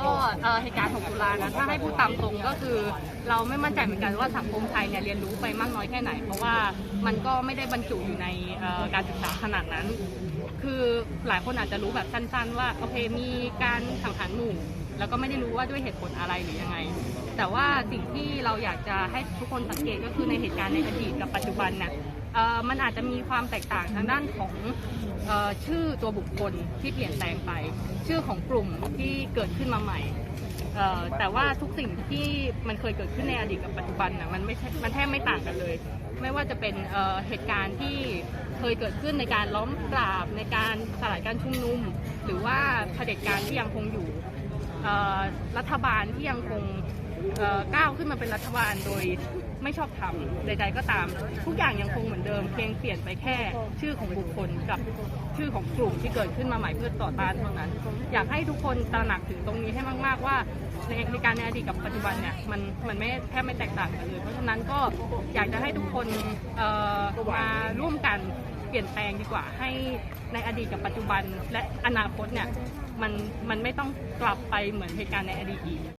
ก็เอ่อเหตุการณ์6ตุลานะถ้าให้พูดตามตรงก็คือ เราไม่มั่นใจเหมือนกันว่าสังคมไทยเนี่ยเรียนรู้ไปมากน้อยแค่ไหน เพราะว่ามันก็ไม่ได้บรรจุอยู่ในการศึกษาขนาดนั้น คือหลายคนอาจจะรู้แบบสั้น ๆ ว่าโอเคมีการสังหารหมู่แล้วก็ไม่ได้รู้ว่าด้วยเหตุผลอะไรหรือยังไง แต่ว่าสิ่งที่เราอยากจะให้ทุกคนสังเกตก็คือในเหตุการณ์ในอดีตกับปัจจุบันเนี่ย มันอาจจะมีความแตกต่างทางด้านของออชื่อตัวบุคคลที่เปลี่ยนแปลงไป ชื่อของกลุ่มที่เกิดขึ้นมาใหม่แต่ว่าทุกสิ่งที่มันเคยเกิดขึ้นในอดีตกับปัจจุบันนะมันไม่มันแทบไม่ต่างกันเลย ไม่ว่าจะเป็นเเหตุการณ์ที่เคยเกิดขึ้นในการล้อมปราบในการสลายการชุมนุม หรือว่าเผด็จการที่ยังคงอยู่รัฐบาลที่ยังคง ก้าวขึ้นมาเป็นรัฐบาลโดยไม่ชอบธรรมใดๆก็ตาม ทุกอย่างยังคงเหมือนเดิม เพียงเปลี่ยนไปแค่ชื่อของบุคคลกับชื่อของกลุ่มที่เกิดขึ้นมาใหม่เพื่อต่อต้านเท่านั้น อยากให้ทุกคนตระหนักถึงตรงนี้ให้มากๆว่าในในการในอดีตกับปัจจุบันเนี่ยมันมันไม่แทบไม่แตกต่างกันเลย เพราะฉะนั้นก็อยากจะให้ทุกคนมาร่วมกันเปลี่ยนแปลงดีกว่าให้ในอดีตกับปัจจุบัน และอนาคตเนี่ยมันมันไม่ต้องกลับไปเหมือนเหตุการณ์ในอดีตอีก